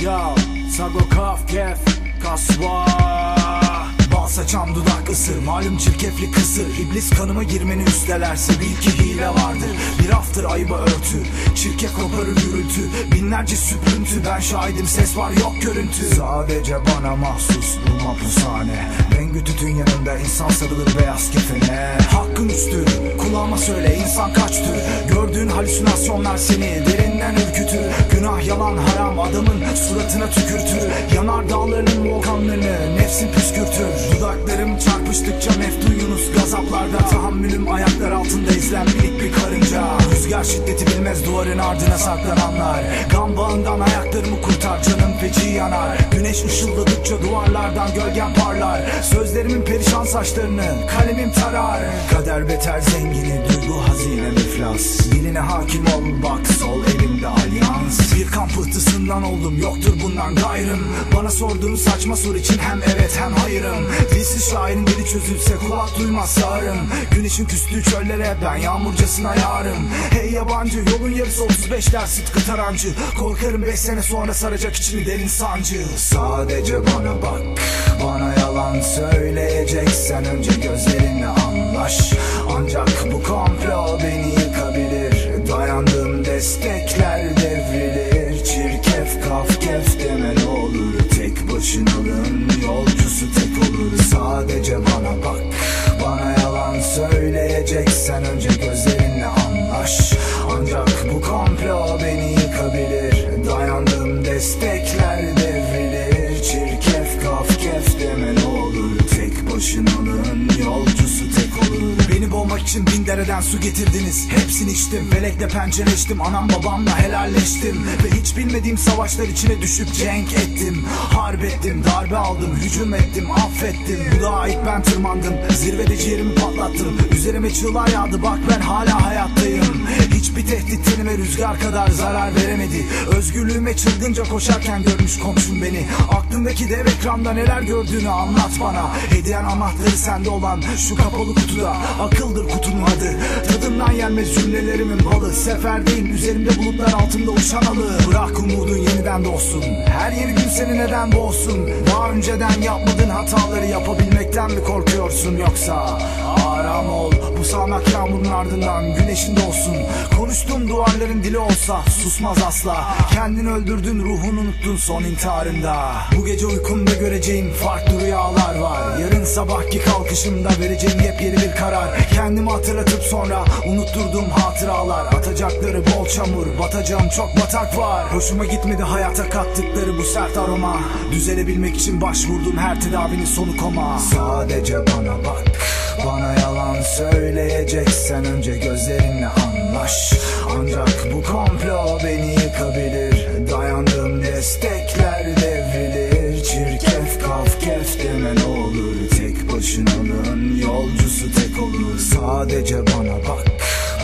Yo, Sago Kaf Kef Kaswa. Saçan dudak ısır. Malum çirkefli kısır. İblis kanıma girmeni üstelerse Bil ki hile vardır. Bir aftır ayıba örtü. Çirkef koparır gürültü. Binlerce süprüntü Ben şahidim ses var yok görüntü. Sadece bana mahsus bu mapushane. Rengü tütün yanında insan sarılır beyaz kefene. Hakkın üstü. Kulağıma söyle insan kaç tür Gördüğün halüsinasyonlar seni derinden ürkütür. Günah yalan haram adamın suratına tükürtür. Yanar dağlarının volkanlarını nefsin püskürtür Dudaklarım çarpıştıkça meftu Yunus gazaplarda Tahammülüm ayaklar altında izlenmelik bir karınca. Rüzgar şiddeti bilmez duvarın ardına saklananlar. Gam bağından ayaklarımı kurtar canım feci yanar. Güneş ışıldadıkça duvarlardan gölgen parlar. Sözlerimin perişan saçlarını kalemim tarar Kader beter zengini duygu hazine iflas Diline hakim ol bak sol elimde alyans. Bir kan pıhtısından oldum yoktur bundan gayrım. Bana sorduğun saçma soru için hem evet hem hayırım. Dilsiz şairin dili çözülse kulak duymaz sağırım Güneşin küstüğü çöllere ben yağmurcasına yarım. Hey yabancı yolun yarısı 35 der sıtkı tarancı. Korkarım 5 sene sonra saracak içimi derin sancı. Sadece bana bak bana yalan söyleyeceksen önce gözlerinle anlaş. Ancak bu komplo beni yıkabilir. Dayandığım destekler Başınalığın yolcusu tek olur. Beni boğmak için bin dereden su getirdiniz. Hepsini içtim felekle pencereleştim Anam babamla helalleştim. Ve hiç bilmediğim savaşlar içine düşüp cenk ettim. Harp ettim darbe aldım hücum ettim affettim. Bu dağa ilk ben tırmandım. Zirvede ciğerimi patlattım. Üzerime çığlar yağdı. Bak ben hala hayattayım Hiçbir tehdit tenime rüzgar kadar zarar veremedi. Özgürlüğüme çılgınca koşarken görmüş komşum beni. Aklındaki dev ekranda neler gördüğünü anlat bana. Hediyen anahtarı sende olan şu kapalı kutuda. Akıldır kutunun adı. Tadından yenmez cümlelerimin balı. Seferdeyim üzerimde bulutlar altında uçan alı. Bırak umudun yeniden doğsun. Her yeni gün seni neden boğsun? Daha önceden yapmadığın hataları yapabilmekten mi korkuyorsun yoksa? Aram ol bu sağanak yağmurun ardından güneşin doğsun. Konuştuğum duvarların dili olsa susmaz asla. Kendini öldürdün ruhunu unuttun son intiharında. Bu gece uykumda göreceğin farklı rüyalar var. Yarın sabahki kalkışımda vereceğim yepyeni bir karar. Kendimi hatırlatıp sonra unutturduğum hatıralar. Atacakları bol çamur batacağım çok batak var. Hoşuma gitmedi hayata kattıkları bu sert aroma. Düzelebilmek için başvurdum her tedavinin sonu koma. Sadece bana bak bana yalan söyleyeceksen önce gözlerinle anlaş. Ancak bu komplo beni yıkabilir. Dayandığım destekler devrilir. Çirkef kaf kef deme ne olur. Tek başınalığın yolcusu tek olur. Sadece bana bak.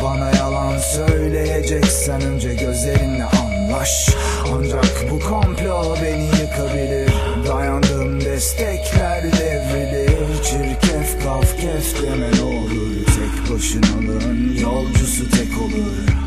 Bana yalan söyleyeceksen önce gözlerinle anlaş. Ancak bu komplo beni yıkabilir Deme ne olur Tek başınalığın yolcusu tek olur